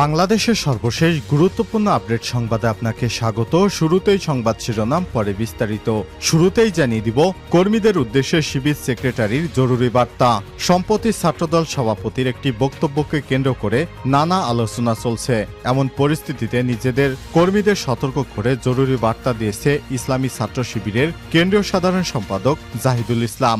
বাংলাদেশের সর্বশেষ গুরুত্বপূর্ণ আপডেট সংবাদে আপনাকে স্বাগত। শুরুতেই সংবাদ শিরোনাম, পরে বিস্তারিত। শুরুতেই জানিয়ে দিব, কর্মীদের উদ্দেশ্যে শিবির সেক্রেটারির জরুরি বার্তা। সম্প্রতি ছাত্রদল সভাপতির একটি বক্তব্যকে কেন্দ্র করে নানা আলোচনা চলছে। এমন পরিস্থিতিতে নিজেদের কর্মীদের সতর্ক করে জরুরি বার্তা দিয়েছে ইসলামী ছাত্র শিবিরের কেন্দ্রীয় সাধারণ সম্পাদক জাহিদুল ইসলাম।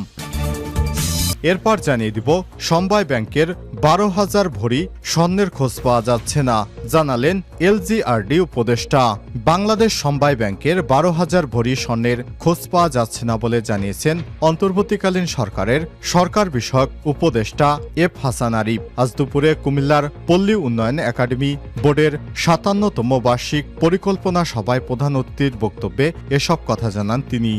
এরপর জানিয়ে দিব, সমবায় ব্যাংকের বারো হাজার ভরি স্বর্ণের খোঁজ পাওয়া যাচ্ছে না, জানালেন এলজিআরডি উপদেষ্টা। বাংলাদেশ সমবায় ব্যাংকের বারো হাজার ভরি স্বর্ণের খোঁজ পাওয়া যাচ্ছে না বলে জানিয়েছেন অন্তর্বর্তীকালীন সরকারের সরকার বিষয়ক উপদেষ্টা এফ হাসান আরিফ। আজ দুপুরে কুমিল্লার পল্লী উন্নয়ন একাডেমি বোর্ডের সাতান্নতম বার্ষিক পরিকল্পনা সভায় প্রধান অতিথির বক্তব্যে এসব কথা জানান তিনি।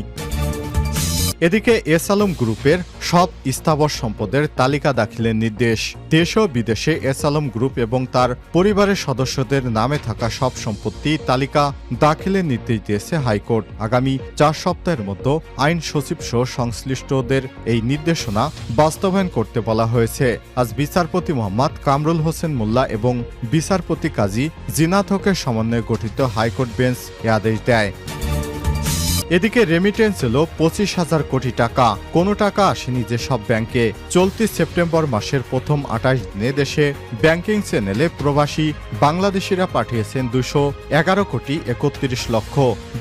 এদিকে এস আলম গ্রুপের সব স্থাবর সম্পদের তালিকা দাখিলের নির্দেশ। দেশ ও বিদেশে এস আলম গ্রুপ এবং তার পরিবারের সদস্যদের নামে থাকা সব সম্পত্তি তালিকা দাখিলের নির্দেশ দিয়েছে হাইকোর্ট। আগামী চার সপ্তাহের মধ্যে আইন সচিব সহ সংশ্লিষ্টদের এই নির্দেশনা বাস্তবায়ন করতে বলা হয়েছে। আজ বিচারপতি মোহাম্মদ কামরুল হোসেন মোল্লা এবং বিচারপতি কাজী জিনাথকের সমন্বয়ে গঠিত হাইকোর্ট বেঞ্চ এ আদেশ দেয়। এদিকে রেমিটেন্স এলো পঁচিশ হাজার কোটি টাকা। কোনো টাকা আসেনি যেসব ব্যাংকে। চলতি সেপ্টেম্বর মাসের প্রথম আঠাশ দিনে দেশে ব্যাংকিং চ্যানেলে প্রবাসী বাংলাদেশিরা পাঠিয়েছেন দুশো এগারো কোটি একত্রিশ লক্ষ,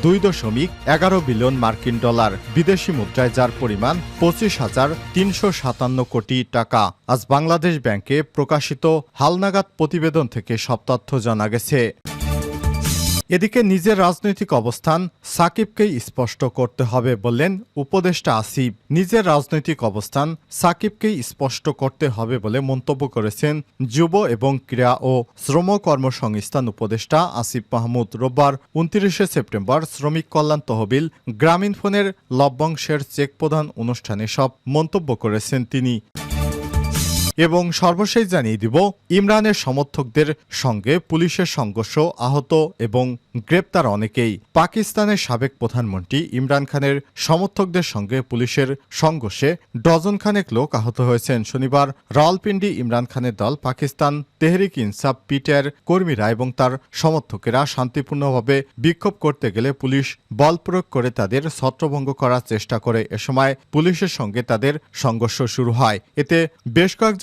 দুই দশমিক এগারো বিলিয়ন মার্কিন ডলার। বিদেশি মুদ্রায় যার পরিমাণ পঁচিশ হাজার তিনশো সাতান্ন কোটি টাকা। আজ বাংলাদেশ ব্যাংকে প্রকাশিত হালনাগাদ প্রতিবেদন থেকে সব তথ্য জানা গেছে। এদিকে নিজের রাজনৈতিক অবস্থান সাকিবকেই স্পষ্ট করতে হবে বললেন উপদেষ্টা আসিফ। নিজের রাজনৈতিক অবস্থান সাকিবকেই স্পষ্ট করতে হবে বলে মন্তব্য করেছেন যুব এবং ক্রীড়া ও শ্রম কর্মসংস্থান উপদেষ্টা আসিফ মাহমুদ। রোববার উনত্রিশে সেপ্টেম্বর শ্রমিক কল্যাণ তহবিল গ্রামীণ ফোনের লভ্যাংশের চেক প্রদান অনুষ্ঠানে সব মন্তব্য করেছেন তিনি। এবং সর্বশেষ জানিয়ে দিব, ইমরানের সমর্থকদের সঙ্গে পুলিশের সংঘর্ষ আহত এবং গ্রেপ্তার অনেকেই। পাকিস্তানের সাবেক প্রধানমন্ত্রী ইমরান খানের সমর্থকদের সঙ্গে পুলিশের সংঘর্ষে ডজন খানেক লোক আহত হয়েছেন। শনিবার রাওয়ালপিন্ডি ইমরান খানের দল পাকিস্তান তেহরিক ইনসাফ পিটের কর্মীরা এবং তার সমর্থকেরা শান্তিপূর্ণভাবে বিক্ষোভ করতে গেলে পুলিশ বল প্রয়োগ করে তাদের ছত্রভঙ্গ করার চেষ্টা করে। এ সময় পুলিশের সঙ্গে তাদের সংঘর্ষ শুরু হয়। এতে বেশ কয়েকজন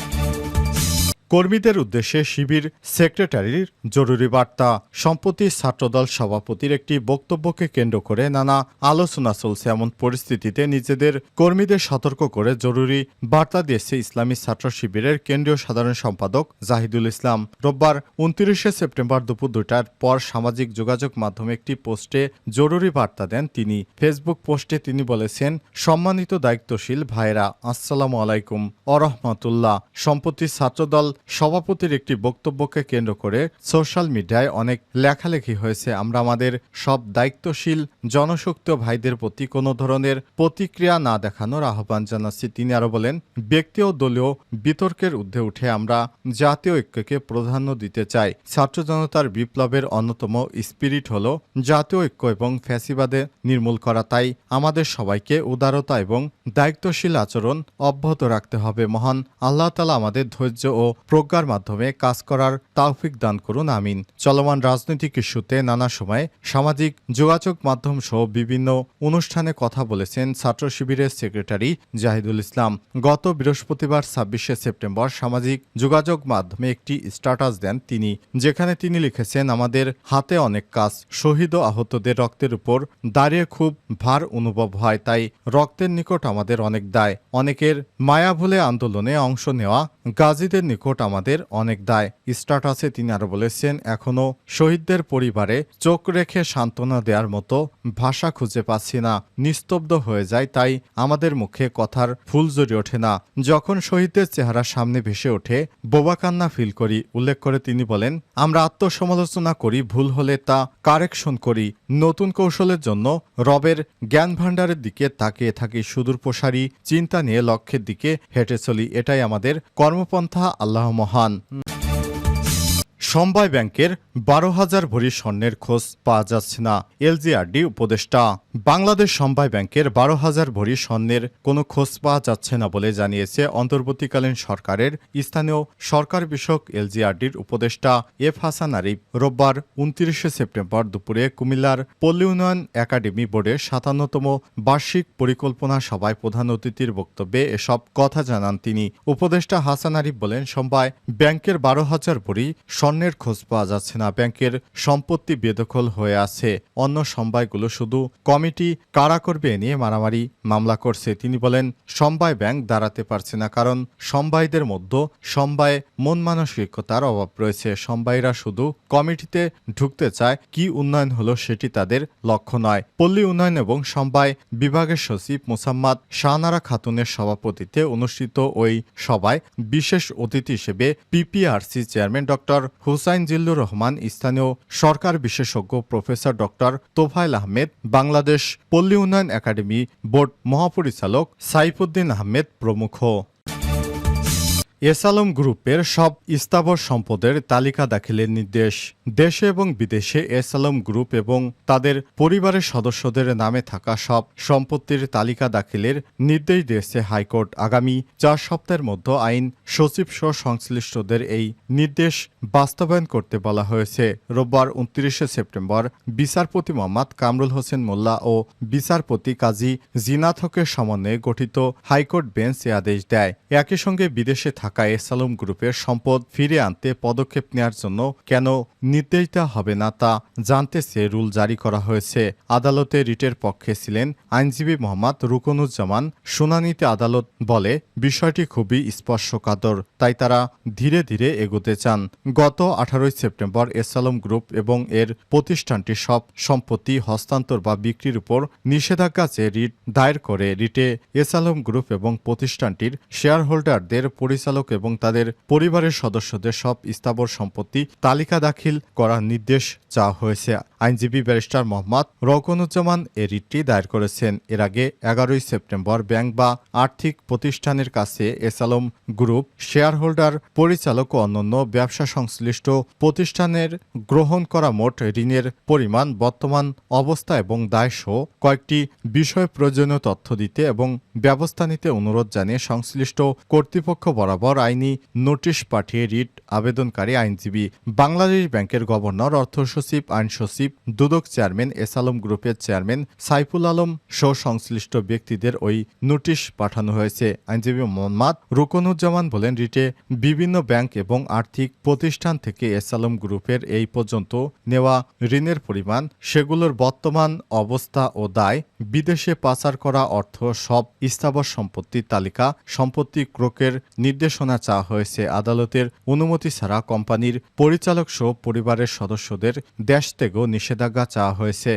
কর্মীদের উদ্দেশ্যে শিবির সেক্রেটারির জরুরি বার্তা। সম্প্রতি ছাত্রদল সভাপতির একটি বক্তব্যকে কেন্দ্র করে নানা আলোচনা চলছে। এমন পরিস্থিতিতে নিজেদের কর্মীদের সতর্ক করে জরুরি বার্তা দিয়েছে ইসলামী ছাত্র শিবিরের কেন্দ্রীয় সাধারণ সম্পাদক জাহিদুল ইসলাম। রোববার উনত্রিশে সেপ্টেম্বর দুপুর দুটার পর সামাজিক যোগাযোগ মাধ্যমে একটি পোস্টে জরুরি বার্তা দেন তিনি। ফেসবুক পোস্টে তিনি বলেছেন, সম্মানিত দায়িত্বশীল ভাইরা আসসালামু আলাইকুম। অরহমাতুল্লাহ। সম্প্রতি ছাত্রদল সভাপতির একটি বক্তব্যকে কেন্দ্র করে সোশ্যাল মিডিয়ায় অনেক লেখালেখি হয়েছে। আমরা আমাদের সব দায়িত্বশীল জনশক্তি ভাইদের প্রতি কোনো ধরনের প্রতিক্রিয়া না দেখানোর আহ্বান জানাচ্ছি। তিনি আরও বলেন, ব্যক্তি ও দলীয় বিতর্কের ঊর্ধ্বে উঠে আমরা জাতীয় ঐক্যকে প্রাধান্য দিতে চাই। ছাত্র জনতার বিপ্লবের অন্যতম স্পিরিট হল জাতীয় ঐক্য এবং ফ্যাসিবাদে নির্মূল করা। তাই আমাদের সবাইকে উদারতা এবং দায়িত্বশীল আচরণ অব্যাহত রাখতে হবে। মহান আল্লাহ তালা আমাদের ধৈর্য ও প্রজ্ঞার মাধ্যমে কাজ করার তাওফিক দান করুন, আমিন। চলমান রাজনৈতিক ইস্যুতে নানা সময় সামাজিক যোগাযোগ মাধ্যম সহ বিভিন্ন অনুষ্ঠানে কথা বলেছেন ছাত্র শিবিরের সেক্রেটারি জাহিদুল ইসলাম। গত বৃহস্পতিবার ছাব্বিশে সেপ্টেম্বর সামাজিক যোগাযোগ মাধ্যমে একটি স্ট্যাটাস দেন তিনি, যেখানে তিনি লিখেছেন, আমাদের হাতে অনেক কাজ, শহীদ ও আহতদের রক্তের উপর দাঁড়িয়ে খুব ভার অনুভব হয়, তাই রক্তের নিকট আমাদের অনেক দায়। অনেকের মায়া ভুলে আন্দোলনে অংশ নেওয়া গাজীদের নিকট আমাদের অনেক দায়। স্টাটাসে তিনি আরও বলেছেন এখনও শহীদদের পরিবারে চোখ রেখে সান্ত্বনা দেওয়ার মতো ভাষা খুঁজে পাচ্ছি না। নিস্তব্ধ হয়ে যায়, তাই আমাদের মুখে কথার ফুল জড়িয়ে ওঠে না। যখন শহীদদের চেহারা সামনে ভেসে ওঠে বোবাকান্না ফিল করি, উল্লেখ করে তিনি বলেন, আমরা আত্মসমালোচনা করি, ভুল হলে তা কারেকশন করি। নতুন কৌশলের জন্য রবের জ্ঞান ভাণ্ডারের দিকে তাকিয়ে থাকি সুদূর প্রসারী চিন্তা নিয়ে লক্ষ্যের দিকে হেঁটে চলি, এটাই আমাদের কর্মপন্থা আল্লাহ মহান। সমবায় ব্যাংকের বারো হাজার ভরি স্বর্ণের খোঁজ পাওয়া যাচ্ছে না, এলজিআরডি উপদেষ্টা। বাংলাদেশ সমবায় ব্যাংকের বারো হাজার ভরি স্বর্ণের কোনো খোঁজ পাওয়া যাচ্ছে না বলে জানিয়েছে অন্তর্বর্তীকালীন সরকারের স্থানীয় সরকার বিষয়ক এলজিআরডির উপদেষ্টা এফ হাসান আরিফ। রোববার উনত্রিশে সেপ্টেম্বর দুপুরে কুমিল্লার পল্লী উন্নয়ন একাডেমি বোর্ডের সাতান্নতম বার্ষিক পরিকল্পনা সভায় প্রধান অতিথির বক্তব্যে এসব কথা জানান তিনি। উপদেষ্টা হাসান আরিফ বলেন, সমবায় ব্যাংকের বারো হাজার ভরি স্বর্ণের খোঁজ পাওয়া যাচ্ছে না, ব্যাংকের সম্পত্তি বেদখল হয়ে আছে। অন্য সমবায়গুলো শুধু কমিটি কারা করবে নিয়ে মারামারি মামলা করছে। তিনি বলেন সমবায় ব্যাংক দাঁড়াতে পারছে না কারণ সমবায়দের মধ্যে সমবায় মন মানসিকতার অভাব রয়েছে। সমবায়রা শুধু কমিটিতে ঢুকতে চায়, কি উন্নয়ন হলো সেটি তাদের লক্ষ্য নয়। পল্লী উন্নয়ন এবং সমবায় বিভাগের সচিব মোসাম্মদ শাহনারা খাতুনের সভাপতিত্বে অনুষ্ঠিত ওই সভায় বিশেষ অতিথি হিসেবে PPRC chairman doctor Hossain Zillur Rahman, স্থানীয় সরকার বিশেষজ্ঞ প্রফেসর ডক্টর তোফায়েল আহমেদ, বাংলাদেশ পল্লী উন্নয়ন একাডেমি বোর্ড মহাপরিচালক সাইফুদ্দিন আহমেদ প্রমুখ। এসালম গ্রুপের সব স্থাবর সম্পদের তালিকা দাখিলের নির্দেশ। দেশে এবং বিদেশে এসালম গ্রুপ এবং তাদের পরিবারের সদস্যদের নামে থাকা সব সম্পত্তির তালিকা দাখিলের নির্দেশ দিয়েছে হাইকোর্ট। আগামী চার সপ্তাহের মধ্যে আইন সচিব সহ সংশ্লিষ্টদের এই নির্দেশ বাস্তবায়ন করতে বলা হয়েছে। রোববার উনত্রিশে সেপ্টেম্বর বিচারপতি মোহাম্মদ কামরুল হোসেন মোল্লা ও বিচারপতি কাজী জিনাথকের সমন্বয়ে গঠিত হাইকোর্ট বেঞ্চ এ আদেশ দেয়। একই সঙ্গে বিদেশে থাকা এসালম গ্রুপের সম্পদ ফিরে আনতে পদক্ষেপ নেওয়ার জন্য কেন নির্দেশ দেওয়া হবে না তা জানতে রুল জারি করা হয়েছে। আদালতে রিটের পক্ষে ছিলেন আইনজীবী মোহাম্মদ রুকনুজ্জামান। শুনানিতে আদালত বলে, বিষয়টি খুবই স্পর্শকাতর, তাই তারা ধীরে ধীরে এগোতে চান। গত আঠারোই সেপ্টেম্বর এসালম গ্রুপ এবং এর প্রতিষ্ঠানটি সব সম্পত্তি হস্তান্তর বা বিক্রির উপর নিষেধাজ্ঞা চেয়ে রিট দায়ের করে। রিটে এসালম গ্রুপ এবং প্রতিষ্ঠানটির শেয়ার হোল্ডারদের পরিচালক এবং তাদের পরিবারের সদস্যদের সব স্থাবর সম্পত্তি তালিকা দাখিল করার নির্দেশ চাওয়া হয়েছে। আইনজীবী ব্যারিস্টার মোহাম্মদ রকনুজ্জামান এ রিটটি দায়ের করেছেন। এর আগে এগারোই সেপ্টেম্বর ব্যাংক বা আর্থিক প্রতিষ্ঠানের কাছে এসালম গ্রুপ শেয়ার হোল্ডার পরিচালক ও অন্যান্য ব্যবসা সংশ্লিষ্ট প্রতিষ্ঠানের গ্রহণ করা মোট ঋণের পরিমাণ বর্তমান অবস্থা এবং দায়সহ কয়েকটি বিষয়ে প্রয়োজনীয় তথ্য দিতে এবং ব্যবস্থা নিতে অনুরোধ জানিয়ে সংশ্লিষ্ট কর্তৃপক্ষ বরাবর আইনি নোটিশ পাঠিয়ে রিট আবেদনকারী আইনজীবী। বাংলাদেশ ব্যাংকের গভর্নর, অর্থ সচিব, আইন সচিব, দুদক চেয়ারম্যান এসালম গ্রুপের চেয়ারম্যান সাইফুল আলম সহ সংশ্লিষ্ট ব্যক্তিদের ওই নোটিশ পাঠানো হয়েছে। আইনজীবী মোহাম্মদ রুকনুজ্জামান বলেন, রিটে বিভিন্ন ব্যাংক এবং আর্থিক প্রতিষ্ঠান থেকে এসালম গ্রুপের এই পর্যন্ত নেওয়া ঋণের পরিমাণ, সেগুলোর বর্তমান অবস্থা ও দায়, বিদেশে পাচার করা অর্থ সব স্থাবর সম্পত্তির তালিকা, সম্পত্তি ক্রোকের নির্দেশনা চাওয়া হয়েছে আদালতের অনুমতি ছাড়া কোম্পানির পরিচালক সহ পরিবারের সদস্যদের দেশ থেকেও নিষেধাজ্ঞা চাওয়া হয়েছে।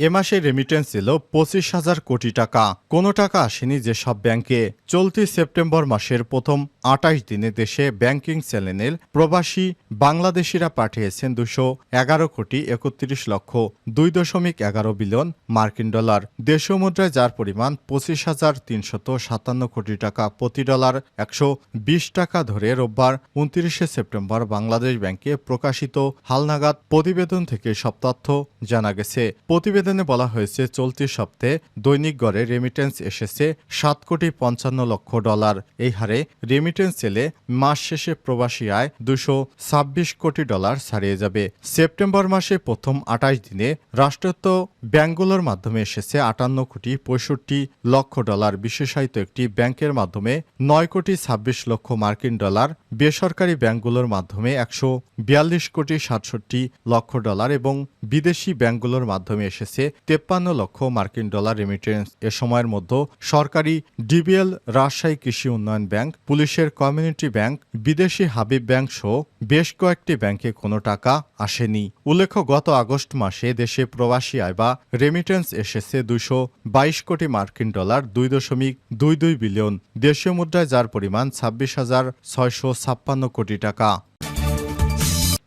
এ মাসে রেমিটেন্স ছিল পঁচিশ হাজার কোটি টাকা। কোনো টাকা আসেনি যেসব ব্যাংকে। চলতি সেপ্টেম্বর মাসের প্রথম আটাইশ দিনে দেশে ব্যাংকিং চ্যানেলের প্রবাসী বাংলাদেশিরা পাঠিয়েছেন দুশো এগারো কোটি একত্রিশ লক্ষ দুই দশমিক এগারো বিলিয়ন মার্কিন ডলার। দেশীয় মুদ্রায় যার পরিমাণ পঁচিশ হাজার তিনশত সাতান্ন কোটি টাকা প্রতি ডলার একশো বিশ টাকা ধরে রোববার উনত্রিশে সেপ্টেম্বর বাংলাদেশ ব্যাংকে প্রকাশিত হালনাগাদ প্রতিবেদন থেকে সব তথ্য জানা গেছে। প্রতিবেদনে বলা হয়েছে, চলতি সপ্তাহে দৈনিক গড়ে রেমিটেন্স এসেছে সাত কোটি পঞ্চান্ন লক্ষ ডলার। এই হারে রেমিটেন্স এলে মাস শেষে প্রবাসী আয় দুশো কোটি ডলার ছাড়িয়ে যাবে। সেপ্টেম্বর মাসে প্রথম আটাইশ দিনে রাষ্ট্রায়ত্ত ব্যাংকগুলোর মাধ্যমে এসেছে আটান্ন কোটি পঁয়ষট্টি লক্ষ ডলার। বিশেষায়িত একটি ব্যাংকের মাধ্যমে নয় কোটি ছাব্বিশ লক্ষ মার্কিন ডলার, বেসরকারি ব্যাংকগুলোর মাধ্যমে একশো বিয়াল্লিশ কোটি সাতষট্টি লক্ষ ডলার এবং বিদেশি ব্যাংকগুলোর মাধ্যমে এসেছে হয়েছে তেপ্পান্ন লক্ষ মার্কিন ডলার রেমিটেন্স এ সময়ের মধ্যে সরকারি ডিবিএল রাজশাহী কৃষি উন্নয়ন ব্যাংক, পুলিশের কমিউনিটি ব্যাংক বিদেশি হাবিব ব্যাংক সহ বেশ কয়েকটি ব্যাংকে কোনো টাকা আসেনি। উল্লেখ্য, গত আগস্ট মাসে দেশে প্রবাসী আয় বা রেমিটেন্স এসেছে দুশো বাইশ কোটি মার্কিন ডলার, দুই দশমিক দুই দুই বিলিয়ন। দেশীয় মুদ্রায় যার পরিমাণ ছাব্বিশ হাজার ছয়শো ছাপ্পান্ন কোটি টাকা।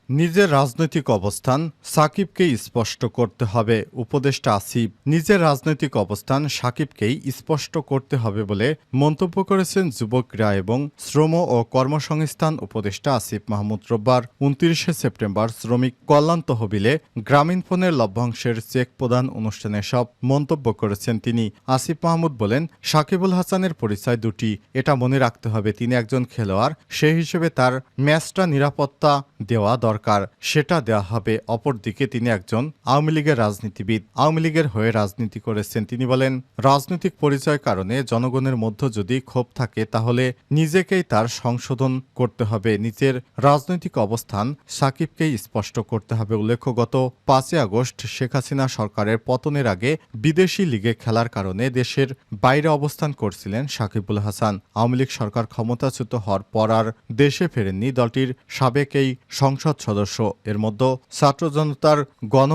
নিজের রাজনৈতিক অবস্থান সাকিবকেই স্পষ্ট করতে হবে, উপদেষ্টা আসিফ। নিজের রাজনৈতিক অবস্থান সাকিবকেই স্পষ্ট করতে হবে বলে মন্তব্য করেছেন যুবক ক্রীড়া এবং শ্রম ও কর্মসংস্থান উপদেষ্টা আসিফ মাহমুদ রোববার, উনত্রিশে সেপ্টেম্বর শ্রমিক কল্যাণ তহবিলে গ্রামীণ ফোনের লভ্যাংশের চেক প্রদান অনুষ্ঠানে সব মন্তব্য করেছেন তিনি। আসিফ মাহমুদ বলেন, সাকিবুল হাসানের পরিচয় দুটি, এটা মনে রাখতে হবে, তিনি একজন খেলোয়াড়, সেই হিসেবে তার ম্যাচটা নিরাপত্তা দেওয়া দরকার। সেটা দেওয়া হবে। অপরদিকে তিনি একজন আওয়ামী লীগের রাজনীতিবিদ। আওয়ামী লীগের হয়ে রাজনীতি করেছেন তিনি বলেন, রাজনৈতিক পরিচয় কারণে জনগণের মধ্যে যদি ক্ষোভ থাকে, তাহলে নিজেকেই তার সংশোধন করতে হবে। নিজের রাজনৈতিক অবস্থান সাকিবকেই স্পষ্ট করতে হবে উল্লেখ্য, গত পাঁচই আগস্ট শেখ হাসিনা সরকারের পতনের আগে বিদেশি লিগে খেলার কারণে দেশের বাইরে অবস্থান করছিলেন সাকিবুল হাসান। আওয়ামী লীগ সরকার ক্ষমতাচ্যুত হওয়ার পর আর দেশে ফেরেননি। দলটির সাবেক এই সংসদ সদস্য। এর মধ্যে ছাত্র জনতার গণ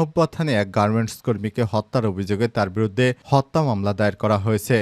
এক গার্মেন্টস কর্মীকে হত্যার অভিযোগে তার বিরুদ্ধে হত্যা মামলা দায়ের করা হয়েছে।